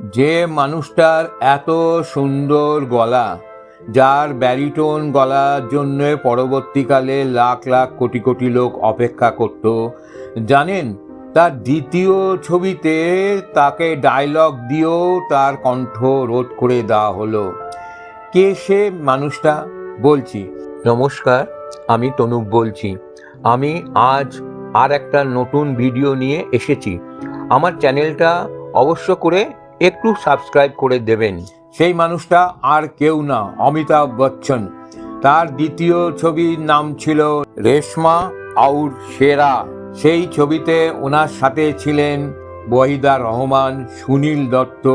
যে মানুষটার এত সুন্দর গলা, যার ব্যারিটোন গলার জন্য পরবর্তীকালে লাখ লাখ কোটি কোটি লোক অপেক্ষা করত, জানেন? তার দ্বিতীয় ছবিতে তাকে ডায়লগ দিয়েও তার কণ্ঠ রোধ করে দেওয়া হলো। কে সে মানুষটা? বলছি। নমস্কার, আমি তনুপ বলছি। আমি আজ আর একটা নতুন ভিডিও নিয়ে এসেছি। আমার চ্যানেলটা অবশ্য করে একটু সাবস্ক্রাইব করে দেবেন। সেই মানুষটা আর কেউ না, অমিতাভ বচ্চন। তার দ্বিতীয় ছবির নাম ছিল রেশমা আউর সেরা। সেই ছবিতে ওনার সাথে ছিলেন ওয়াহিদা রহমান, সুনীল দত্ত,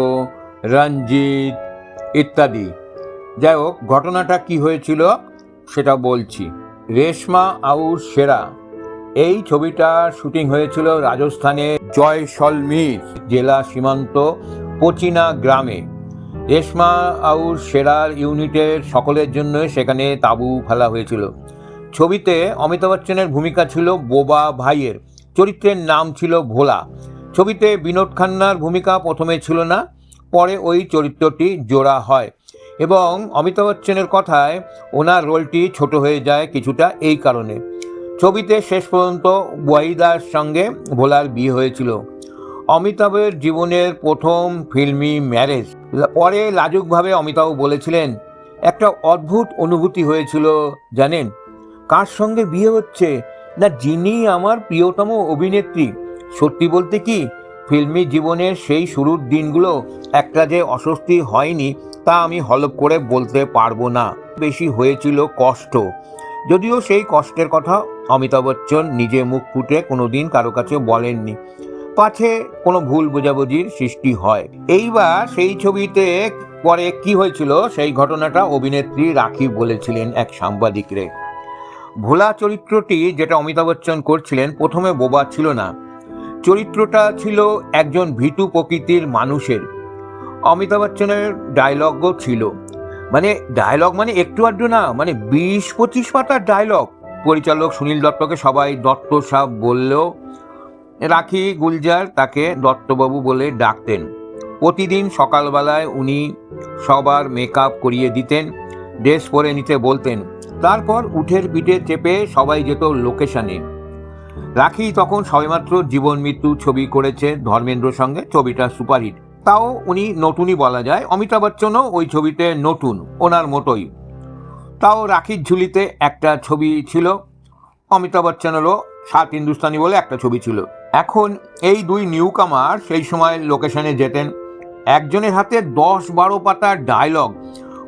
রঞ্জিত ইত্যাদি। যাই হোক, ঘটনাটা কি হয়েছিল সেটা বলছি। রেশমা আউর সেরা। এই ছবিটা শুটিং হয়েছিল রাজস্থানের জয়সলমীর জেলা সীমান্ত পচিনা গ্রামে। রেশমা আউর সেরার ইউনিটের সকলের জন্য সেখানে তাঁবু ফেলা হয়েছিল। ছবিতে অমিতাভ বচ্চনের ভূমিকা ছিল বোবা ভাইয়ের। চরিত্রের নাম ছিল ভোলা। ছবিতে বিনোদ খান্নার ভূমিকা প্রথমে ছিল না, পরে ওই চরিত্রটি জোড়া হয় এবং অমিতাভ বচ্চনের কথায় ওনার রোলটি ছোট হয়ে যায় কিছুটা এই কারণে। ছবিতে শেষ পর্যন্ত ওয়াহিদার সঙ্গে ভোলার বিয়ে হয়েছিল। অমিতাভের জীবনের প্রথম ফিল্মি ম্যারেজ। পরে লাজুকভাবে অমিতাভ বলেছিলেন, একটা অদ্ভুত অনুভূতি হয়েছিল, জানেন? কার সঙ্গে বিয়ে হচ্ছে? না, যিনি আমার প্রিয়তম অভিনেত্রী। সত্যি বলতে কি, ফিল্মি জীবনের সেই শুরুর দিনগুলো একটা যে অস্বস্তি হয়নি, তা আমি হলপ করে বলতে পারব না। বেশি হয়েছিল কষ্ট। যদিও সেই কষ্টের কথা অমিতাভ বচ্চন নিজে মুখ ফুটে কোনোদিন কারও কাছে বলেননি। পাছে কোনো ভুল বোঝাবুঝির সৃষ্টি হয়। এইবার সেই ছবিতে পরে কি হয়েছিল সেই ঘটনাটা অভিনেত্রী রাখি বলেছিলেন এক সাংবাদিকরে। ভোলা চরিত্রটি যেটা অমিতাভ বচ্চন করছিলেন প্রথমে বোবা ছিল না। চরিত্রটা ছিল একজন ভীতু প্রকৃতির মানুষের। অমিতাভ বচ্চনের ডায়লগও ছিল। মানে ডায়লগ মানে একটু আধটু না মানে বিশ পঁচিশ পাতার ডায়লগ পরিচালক সুনীল দত্তকে সবাই দত্ত সাহ বললেও রাখি গুলজার তাকে দত্তবাবু বলে ডাকতেন। প্রতিদিন সকালবেলায় উনি সবার মেকআপ করিয়ে দিতেন, ড্রেস পরে নিতে বলতেন। তারপর উঠের পিঠে চেপে সবাই যেত লোকেশনে। রাখি তখন সবেমাত্র জীবন মৃত্যু ছবি করেছে ধর্মেন্দ্রর সঙ্গে, ছবিটা সুপারহিট। তাও উনি নতুনই বলা যায়, অমিতাভ বচ্চনও ওই ছবিতে নতুন, ওনার মতোই। তাও রাখির ঝুলিতে একটা ছবি ছিল, অমিতাভ বচ্চনেরও সাত হিন্দুস্তানি বলে একটা ছবি ছিল। এখন এই দুই নিউ কামার সেই সময় লোকেশনে যেতেন। একজনের হাতে দশ বারো পাতার ডায়লগ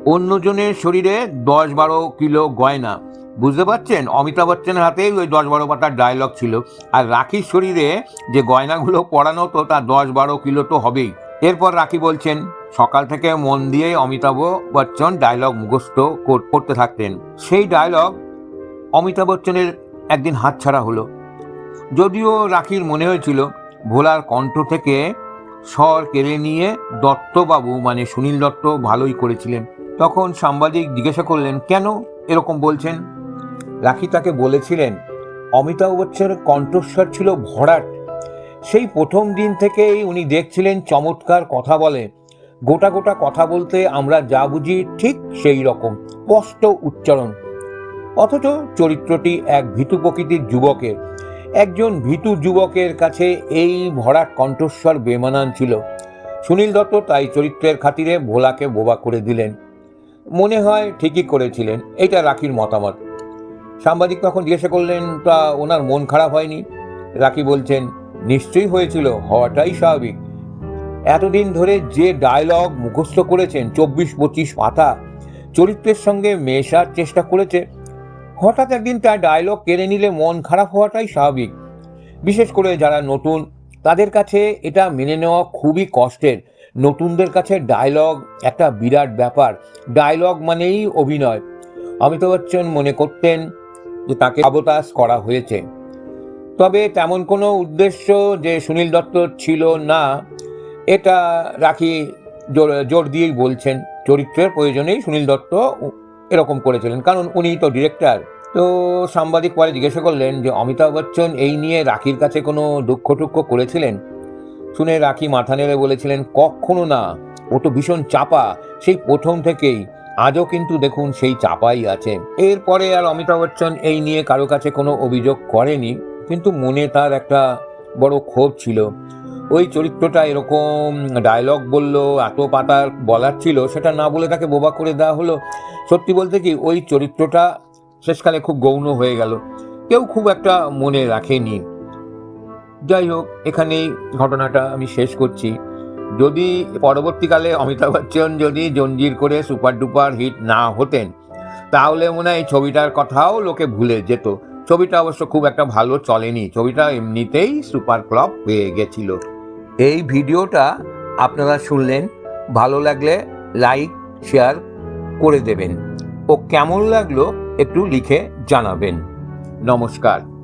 অন্যজনের শরীরে দশ বারো কিলো গয়না। বুঝতে পারছেন? অমিতাভ বচ্চনের হাতেই ওই দশ বারো পাতার ডায়লগ ছিল। আর রাখির শরীরে যে গয়নাগুলো পরানো তো তা দশ বারো কিলো তো হবেই। এরপর রাখি বলছেন, সকাল থেকে মন দিয়ে অমিতাভ বচ্চন ডায়লগ মুখস্থ কর- করতে থাকতেন। সেই ডায়লগ অমিতাভ বচ্চনের একদিন হাতছাড়া হলো। যদিও রাখির মনে হয়েছিল, ভোলার কণ্ঠ থেকে স্বর কেড়ে নিয়ে দত্তবাবু মানে সুনীল দত্ত, ভালোই করেছিলেন। তখন সাংবাদিক জিজ্ঞাসা করলেন, কেন এরকম বলছেন? রাখি তাকে বলেছিলেন, অমিতাভ বচ্চনের কণ্ঠস্বর ছিল ভরাট। সেই প্রথম দিন থেকেই উনি দেখছিলেন চমৎকার কথা বলে। গোটা গোটা কথা বলতে আমরা যা বুঝি ঠিক সেই রকম, স্পষ্ট উচ্চারণ। অথচ চরিত্রটি এক ভীতু প্রকৃতির যুবকের। একজন ভীতু যুবকের কাছে এই ভরাট কণ্ঠস্বর বেমানান ছিল। সুনীল দত্ত তাই চরিত্রের খাতিরে ভোলাকে বোবা করে দিলেন। মনে হয় ঠিকই করেছিলেন, এটা রাখির মতামত। সাংবাদিক তখন জিজ্ঞাসা করলেন, তা ওনার মন খারাপ হয়নি? রাখি বলছেন, নিশ্চয়ই হয়েছিল, হওয়াটাই স্বাভাবিক। এতদিন ধরে যে ডায়লগ মুখস্থ করেছেন, চব্বিশ পঁচিশ পাতা, চরিত্রের সঙ্গে মেশার চেষ্টা করেছে হঠাৎ একদিন তার ডায়লগ কেড়ে নিলে মন খারাপ হওয়াটাই স্বাভাবিক। বিশেষ করে যারা নতুন, তাদের কাছে এটা মেনে নেওয়া খুবই কষ্টের। নতুনদের কাছে ডায়লগ একটা বিরাট ব্যাপার। ডায়লগ মানেই অভিনয়। অমিতাভ বচ্চন মনে করতেন যে তাকে সাবতাস করা হয়েছে। তবে তেমন কোনো উদ্দেশ্য যে সুনীল দত্ত ছিল না, এটা রাখি জোর জোর দিয়েই বলছেন। চরিত্রের প্রয়োজনেই সুনীল দত্ত এরকম করেছিলেন। কারণ উনি তো ডিরেক্টর তো সাংবাদিক পরে জিজ্ঞাসা করলেন যে, অমিতাভ বচ্চন এই নিয়ে রাখির কাছে কোনো দুঃখ টুক্ষ করেছিলেন? শুনে রাখি মাথা নেড়ে বলেছিলেন, কখনো না, ও তো ভীষণ চাপা, সেই প্রথম থেকেই। আজও কিন্তু দেখুন সেই চাপাই আছে। এরপরে আর অমিতাভ বচ্চন এই নিয়ে কারও কাছে কোনো অভিযোগ করেনি, কিন্তু মনে তার একটা বড় ক্ষোভ ছিল। ওই চরিত্রটা এরকম ডায়লগ বলল, এত পাতার বলার ছিল, সেটা না বলে তাকে বোবা করে দেওয়া হলো। সত্যি বলতে কি, ওই চরিত্রটা শেষকালে খুব গৌণ হয়ে গেল। কেউ খুব একটা মনে রাখেনি। যাই হোক, এখানেই ঘটনাটা আমি শেষ করছি। যদি পরবর্তীকালে অমিতাভ বচ্চন যদি জঞ্জির করে সুপার ডুপার হিট না হতেন, তাহলে মনে হয় এই ছবিটার কথাও লোকে ভুলে যেত। ছবিটা অবশ্য খুব একটা ভালো চলেনি। ছবিটা এমনিতেই সুপার ফ্লপ হয়ে গেছিল। এই ভিডিওটা আপনারা শুনলেন, ভালো লাগলে লাইক, শেয়ার করে দেবেন। ও কেমন লাগল একটু লিখে জানাবেন। নমস্কার।